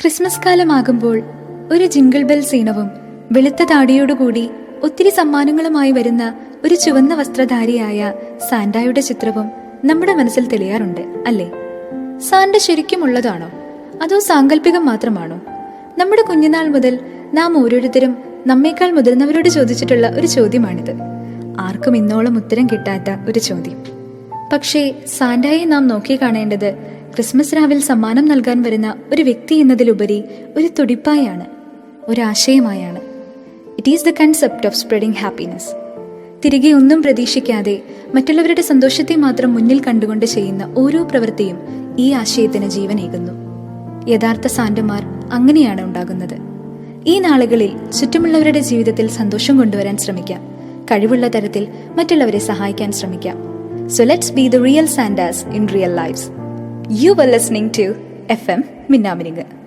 Christmas കാലമാകുമ്പോൾ ഒരു jingle bell സീനവും വെളുത്ത താടിയോടുകൂടി ഒത്തിരി സമ്മാനങ്ങളുമായി വരുന്ന ഒരു ചുവന്ന വസ്ത്രധാരിയായ സാന്റായുടെ ചിത്രവും നമ്മുടെ മനസ്സിൽ തെളിയാറുണ്ട് അല്ലേ? സാന്റ ശരിക്കും ഉള്ളതാണോ? അതോ സാങ്കല്പികം മാത്രമാണോ? നമ്മുടെ കുഞ്ഞുനാൾ മുതൽ നാം ഓരോരുത്തരും നമ്മേക്കാൾ മുതിർന്നവരോട് ചോദിച്ചിട്ടുള്ള ഒരു ചോദ്യമാണിത്. ആർക്കും ഇന്നോളം ഉത്തരം കിട്ടാത്ത ഒരു ചോദ്യം. പക്ഷേ സാന്റായെ നാം നോക്കി കാണേണ്ടത് ക്രിസ്മസ് രാവിൽ സമ്മാനം നൽകാൻ വരുന്ന ഒരു വ്യക്തി എന്നതിലുപരി ഒരു തുടിപ്പായാണ് ഒരാശയമായാണ്. It is the concept of spreading happiness തിരികെ ഒന്നും പ്രതീക്ഷിക്കാതെ മറ്റുള്ളവരുടെ സന്തോഷത്തെ മാത്രം മുന്നിൽ കണ്ടുകൊണ്ട് ചെയ്യുന്ന ഓരോ പ്രവൃത്തിയും ഈ ആശയത്തിന് ജീവനേകുന്നു. യഥാർത്ഥ സാന്റമാർ അങ്ങനെയാണ് ഉണ്ടാകുന്നത്. ഈ നാളുകളിൽ ചുറ്റുമുള്ളവരുടെ ജീവിതത്തിൽ സന്തോഷം കൊണ്ടുവരാൻ ശ്രമിക്കാം. കഴിവുള്ള തരത്തിൽ മറ്റുള്ളവരെ സഹായിക്കാൻ ശ്രമിക്കാം. So let's be the real Santas in real lifes you're listening to F M മിന്നാമിനിങ്